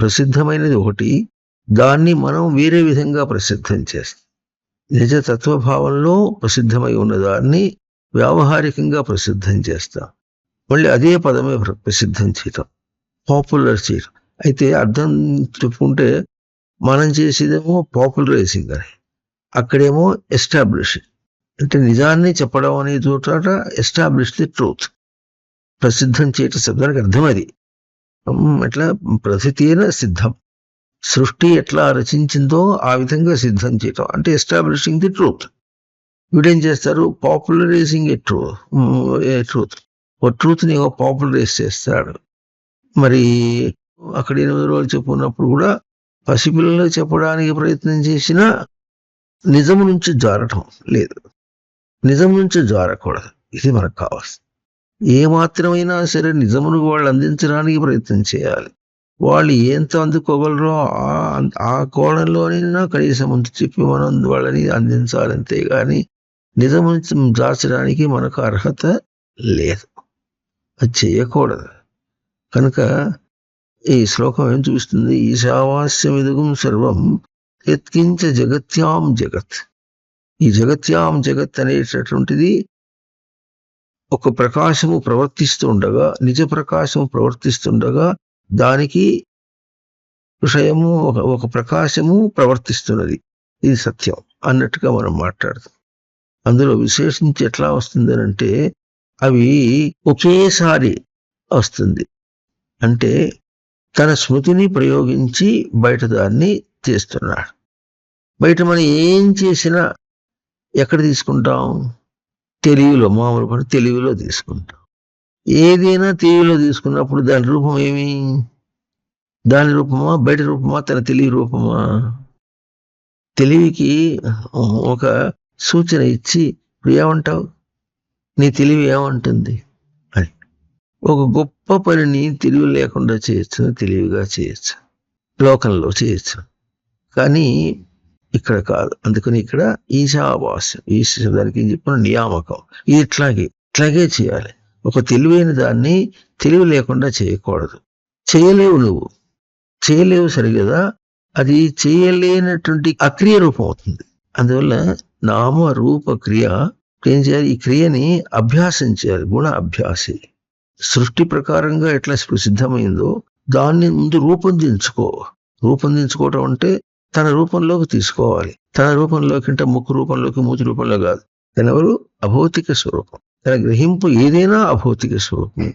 ప్రసిద్ధమైనది ఒకటి దాన్ని మనం వేరే విధంగా ప్రసిద్ధం చేస్తాం. నిజ తత్వభావంలో ప్రసిద్ధమై ఉన్న దాన్ని వ్యావహారికంగా ప్రసిద్ధం చేస్తాం. మళ్ళీ అదే పదమే ప్ర- ప్రసిద్ధం చేయటం పాపులర్ చేయటం. అయితే అర్థం చెప్పుకుంటే మనం చేసేదేమో పాపులరైజింగ్ అని అక్కడేమో ఎస్టాబ్లిషింగ్ అంటే నిజాన్ని చెప్పడం అనే చోట ఎస్టాబ్లిష్ ది ట్రూత్. ప్రసిద్ధం చేయటం శబ్దానికి అర్థం అది. ఎట్లా? ప్రతితీన సిద్ధం. సృష్టి ఎట్లా రచించిందో ఆ విధంగా సిద్ధం చేయటం. అంటే ఎస్టాబ్లిషింగ్ ది ట్రూత్ వీడేం చేస్తారు? Popularising a true a truth ఓ ట్రూత్ని ఓ పాపులరైజ్ చేస్తాడు. మరి అక్కడ ఎనిమిది రోజులు చెప్పుకున్నప్పుడు కూడా పసిపిల్లలు చెప్పడానికి ప్రయత్నం చేసినా నిజం నుంచి జారటం లేదు. నిజం నుంచి జారకూడదు. ఇది మనకు కావాల్సింది. ఏ సరే నిజమును వాళ్ళు అందించడానికి ప్రయత్నం చేయాలి. వాళ్ళు ఎంత అందుకోగలరో ఆ- ఆ కోణంలోనైనా కనీసం అంత చెప్పి మనం వాళ్ళని అందించాలంతే కానీ నిజం దాచడానికి మనకు అర్హత లేదు. అది చేయకూడదు. కనుక ఈ శ్లోకం ఏం చూపిస్తుంది? ఈశావాస్యం ఇదుగుం సర్వం ఎత్కించ జగత్యాం జగత్. ఈ జగత్యాం జగత్ అనేటటువంటిది ఒక ప్రకాశము ప్రవర్తిస్తుండగా నిజ ప్రకాశము ప్రవర్తిస్తుండగా దానికి విషయము ఒక ప్రకాశము ప్రవర్తిస్తున్నది. ఇది సత్యం అన్నట్టుగా మనం మాట్లాడతాం. అందులో విశేషించి ఎట్లా వస్తుందనంటే అవి ఒకేసారి వస్తుంది. అంటే తన స్మృతిని ప్రయోగించి బయట దాన్ని చేస్తున్నాడు. బయట మనం ఏం చేసినా ఎక్కడ తీసుకుంటాం? తెలివిలో మామూలు పని తెలివిలో తీసుకుంటాం. ఏదైనా తెలివిలో తీసుకున్నప్పుడు దాని రూపం ఏమి? దాని రూపమా? బయట రూపమా? తన తెలివి రూపమా? తెలివికి ఒక సూచన ఇచ్చి ఇప్పుడు ఏమంటావు? నీ తెలివి ఏమంటుంది? అని. ఒక గొప్ప పనిని తెలివి లేకుండా చేయొచ్చు తెలివిగా చేయొచ్చు. లోకంలో చేయొచ్చు. కానీ ఇక్కడ కాదు. అందుకని ఇక్కడ ఈశావాస్యం. ఈశ దానికి చెప్పిన నియామకం. ఇది ఇట్లాగే ఇట్లాగే చేయాలి. ఒక తెలివైన దాన్ని తెలివి లేకుండా చేయకూడదు. చేయలేవు నువ్వు. చేయలేవు సరిగదా. అది చేయలేనటువంటి అక్రియ రూపం అవుతుంది. అందువల్ల నామ రూప క్రియ ఏం చేయాలి? ఈ క్రియని అభ్యాసం చేయాలి. గుణ అభ్యాసి. సృష్టి ప్రకారంగా ఎట్లా సిద్ధమైందో దాన్ని ముందు రూపొందించుకో. రూపొందించుకోవటం అంటే తన రూపంలోకి తీసుకోవాలి. తన రూపంలోకి అంటే ముక్కు రూపంలోకి మూతి రూపంలో కాదు. తనెవరు? అభౌతిక స్వరూపం. తన గ్రహింపు ఏదైనా అభౌతిక స్వరూపం